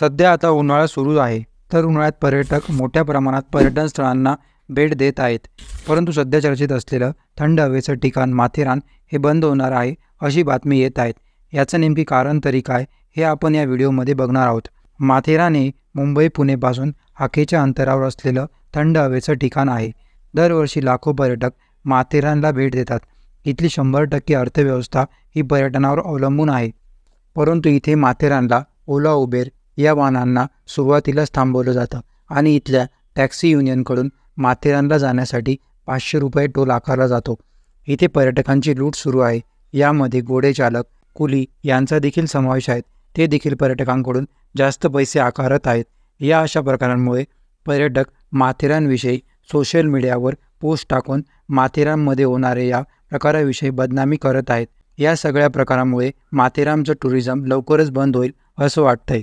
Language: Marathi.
सध्या आता उन्हाळा सुरू आहे. तर उन्हाळ्यात पर्यटक मोठ्या प्रमाणात पर्यटन स्थळांना भेट देत आहेत. परंतु सध्या चर्चेत असलेलं थंड हवेचं ठिकाण माथेरान हे बंद होणार आहे अशी बातमी येत आहेत. याचं नेमकी कारण तरी काय हे आपण या व्हिडिओमध्ये बघणार आहोत. माथेरान हे मुंबई पुणेपासून हाकेच्या अंतरावर असलेलं थंड हवेचं ठिकाण आहे. दरवर्षी लाखो पर्यटक माथेरानला भेट देतात. इथली शंभर टक्के अर्थव्यवस्था ही पर्यटनावर अवलंबून आहे. परंतु इथे माथेरानला ओला उबेर या वाहनांना सुरुवातीलाच थांबवलं जातं आणि इथल्या टॅक्सी युनियनकडून माथेरानला जाण्यासाठी पाचशे रुपये टोल आकारला जातो. इथे पर्यटकांची लूट सुरू आहे. यामध्ये घोडेचालक कुली यांचा देखील समावेश आहे. ते देखील पर्यटकांकडून जास्त पैसे आकारत आहेत. या अशा प्रकारांमुळे पर्यटक माथेरानविषयी सोशल मीडियावर पोस्ट टाकून माथेरानमध्ये होणारे या प्रकाराविषयी बदनामी करत आहेत. या सगळ्या प्रकारामुळे माथेरानचं टुरिझम लवकरच बंद होईल असं वाटतंय.